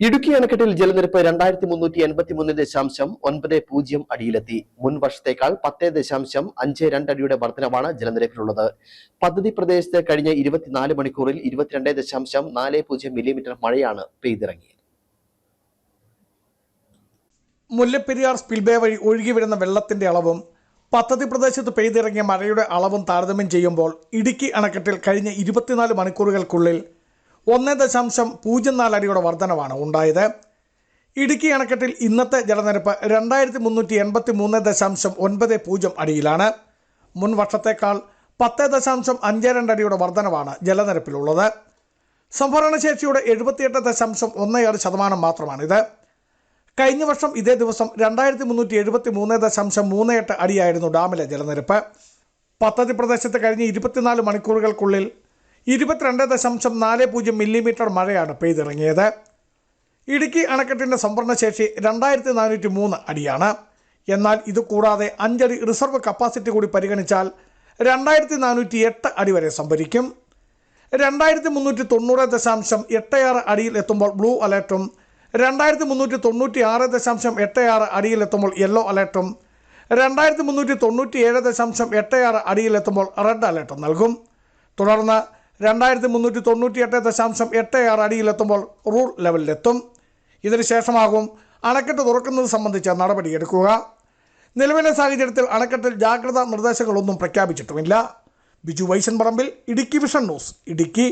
ഇടുക്കി അണക്കെട്ടിൽ ജലനിരപ്പ് രണ്ടായിരത്തി മുന്നൂറ്റി എൺപത്തി മൂന്ന് ദശാംശം ഒൻപത് പൂജ്യം അടിയിലെത്തി. മുൻ വർഷത്തേക്കാൾ പത്ത് ദശാംശം അഞ്ച് രണ്ടടിയുടെ വർധനമാണ് ജലനിരപ്പിലുള്ളത്. പദ്ധതി പ്രദേശത്ത് കഴിഞ്ഞ ഇരുപത്തിനാല് മണിക്കൂറിൽ ഇരുപത്തിരണ്ട് ദശാംശം നാല് പൂജ്യം മില്ലിമീറ്റർ മഴയാണ് പെയ്തിറങ്ങിയത്. മുല്ലപ്പെരിയാർ സ്പിൽബേ വഴി ഒഴുകിവിടുന്ന വെള്ളത്തിന്റെ അളവും പദ്ധതി പ്രദേശത്ത് പെയ്തിറങ്ങിയ മഴയുടെ അളവും താരതമ്യം ചെയ്യുമ്പോൾ ഇടുക്കി അണക്കെട്ടിൽ കഴിഞ്ഞ ഇരുപത്തിനാല് മണിക്കൂറുകൾക്കുള്ളിൽ ഒന്ന് ദശാംശം പൂജ്യം നാല് അടിയുടെ വർധനവാണ് ഉണ്ടായത്. ഇടുക്കി അണക്കെട്ടിൽ ഇന്നത്തെ ജലനിരപ്പ് രണ്ടായിരത്തി മുന്നൂറ്റി എൺപത്തി മൂന്ന് ദശാംശം ഒൻപത് പൂജ്യം അടിയിലാണ്. മുൻ വർഷത്തേക്കാൾ പത്ത് ദശാംശം അഞ്ച് രണ്ട് അടിയുടെ വർധനവാണ് ജലനിരപ്പിലുള്ളത്. സംഭരണശേഷിയുടെ എഴുപത്തിയെട്ട് ദശാംശം ഒന്ന് ആറ് ശതമാനം മാത്രമാണിത്. കഴിഞ്ഞ വർഷം ഇതേ ദിവസം രണ്ടായിരത്തി മുന്നൂറ്റി എഴുപത്തി മൂന്ന് ദശാംശം മൂന്ന് എട്ട് അടിയായിരുന്നു ഡാമിലെ ജലനിരപ്പ്. പദ്ധതി പ്രദേശത്ത് കഴിഞ്ഞ ഇരുപത്തിനാല് മണിക്കൂറുകൾക്കുള്ളിൽ ഇരുപത്തിരണ്ട് ദശാംശം നാല് പൂജ്യം മില്ലിമീറ്റർ മഴയാണ് പെയ്തിറങ്ങിയത്. ഇടുക്കി അണക്കെട്ടിന്റെ സംഭരണശേഷി രണ്ടായിരത്തി നാനൂറ്റി മൂന്ന് അടിയാണ്. എന്നാൽ ഇത് കൂടാതെ അഞ്ചടി റിസർവ് കപ്പാസിറ്റി കൂടി പരിഗണിച്ചാൽ രണ്ടായിരത്തി നാനൂറ്റി എട്ട് അടി വരെ സംഭരിക്കും. രണ്ടായിരത്തി മുന്നൂറ്റി തൊണ്ണൂറ് ദശാംശം എട്ട് ആറ് അടിയിൽ എത്തുമ്പോൾ ബ്ലൂ അലേർട്ടും രണ്ടായിരത്തി മുന്നൂറ്റി തൊണ്ണൂറ്റി ആറ് ദശാംശം എട്ട് ആറ് അടിയിൽ എത്തുമ്പോൾ യെല്ലോ അലേർട്ടും രണ്ടായിരത്തി മുന്നൂറ്റി തൊണ്ണൂറ്റി ഏഴ് ദശാംശം എട്ട് ആറ് അടിയിൽ എത്തുമ്പോൾ റെഡ് അലേർട്ടും നൽകും. തുടർന്ന് രണ്ടായിരത്തി മുന്നൂറ്റി തൊണ്ണൂറ്റി എട്ട് ദശാംശം എട്ട് ആറ് അടിയിലെത്തുമ്പോൾ റൂൾ ലെവലിലെത്തും. ഇതിനുശേഷമാകും അണക്കെട്ട് തുറക്കുന്നത് സംബന്ധിച്ച നടപടിയെടുക്കുക നിലവിലെ സാഹചര്യത്തിൽ അണക്കെട്ടിൽ ജാഗ്രതാ നിർദ്ദേശങ്ങളൊന്നും പ്രഖ്യാപിച്ചിട്ടുമില്ല. Biju Vaishan Parambil Idukki vision news Idukki.